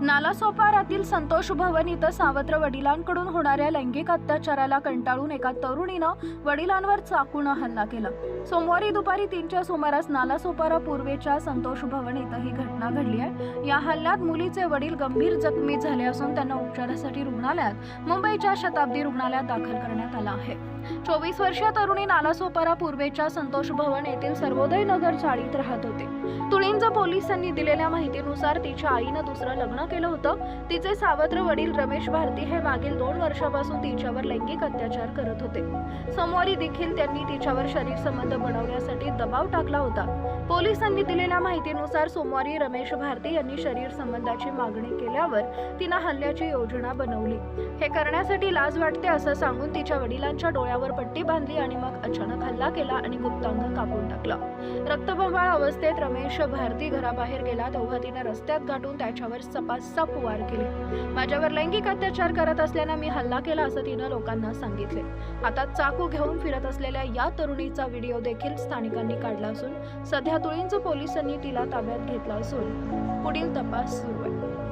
नालासोपारातील संतोष भवन इथं सावत्र वडिलांकडून होणाऱ्या लैंगिक अत्याचाराला कंटाळून एका तरुणीनं वडिलांवर चाकून हल्ला केला. सोमवारी दुपारी तीनच्या सुमारास नालासोपारा पूर्वेच्या संतोष भवन इथं ही घटना घडली आहे. या हल्ल्यात मुलीचे वडील गंभीर जखमी झाले असून त्यांना उपचारासाठी रुग्णालयात मुंबईच्या शताब्दी रुग्णालयात दाखल करण्यात आला आहे. चोवीस वर्षीय तरुणी नालासोपारा पूर्वेच्या संतोष भवन येथील सर्वोदय नगर चाळीत राहत होते. तुळींज पोलिसांनी दिलेल्या माहितीनुसार तिच्या आईनं दुसरं लग्न केलं होतं. तिचे सावत्र वडील रमेश भारती हे मागील दोन वर्षापासून तिच्यावर लैंगिक अत्याचार करत होते. सोमवारी देखील त्यांनी तिच्यावर शरीर संबंध बनवण्यासाठी दबाव टाकला होता. पोलिसांनी दिलेल्या माहितीनुसार सोमवारी रमेश भारती यांनी शरीर संबंधाची मागणी केल्यावर तिनं हल्ल्याची योजना बनवली. हे करण्यासाठी लाज वाटते असं सांगून तिच्या वडिलांच्या डोळ्यावर पट्टी बांधली आणि मग अचानक हल्ला केला आणि गुप्तांग कापून टाकला. रक्तबंबाळ अवस्थेत रमेश भारती घराबाहेर गेला. तेव्हा तिने रस्त्यात गाठून त्याच्यावर सपासप वार केले. माझ्यावर लैंगिक अत्याचार करत असल्यानं मी हल्ला केला असं तिनं लोकांना सांगितले. हातात चाकू घेऊन फिरत असलेल्या या तरुणीचा व्हिडिओ देखील स्थानिकांनी काढला असून सध्या तुळींच पोलिसांनी तिला ताब्यात घेतला असून पुढील तपास सुरू आहे.